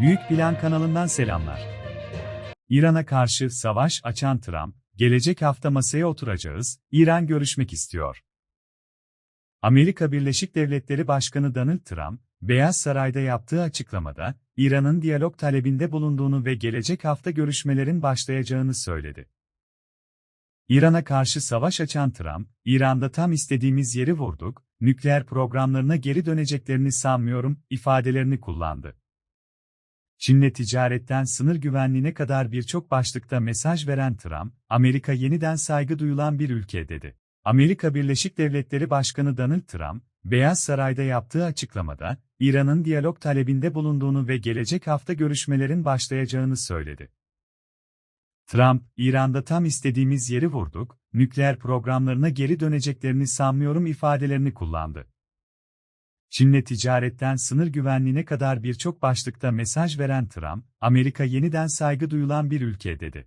Büyük Plan kanalından selamlar. İran'a karşı savaş açan Trump, gelecek hafta masaya oturacağız, İran görüşmek istiyor. Amerika Birleşik Devletleri Başkanı Donald Trump, Beyaz Saray'da yaptığı açıklamada, İran'ın diyalog talebinde bulunduğunu ve gelecek hafta görüşmelerin başlayacağını söyledi. İran'a karşı savaş açan Trump, İran'da tam istediğimiz yeri vurduk, nükleer programlarına geri döneceklerini sanmıyorum, ifadelerini kullandı. Çin'le ticaretten sınır güvenliğine kadar birçok başlıkta mesaj veren Trump, Amerika yeniden saygı duyulan bir ülke dedi. Amerika Birleşik Devletleri Başkanı Donald Trump, Beyaz Saray'da yaptığı açıklamada, İran'ın diyalog talebinde bulunduğunu ve gelecek hafta görüşmelerin başlayacağını söyledi. Trump, İran'da tam istediğimiz yeri vurduk, nükleer programlarına geri döneceklerini sanmıyorum ifadelerini kullandı. Çin'le ticaretten sınır güvenliğine kadar birçok başlıkta mesaj veren Trump, Amerika yeniden saygı duyulan bir ülke dedi.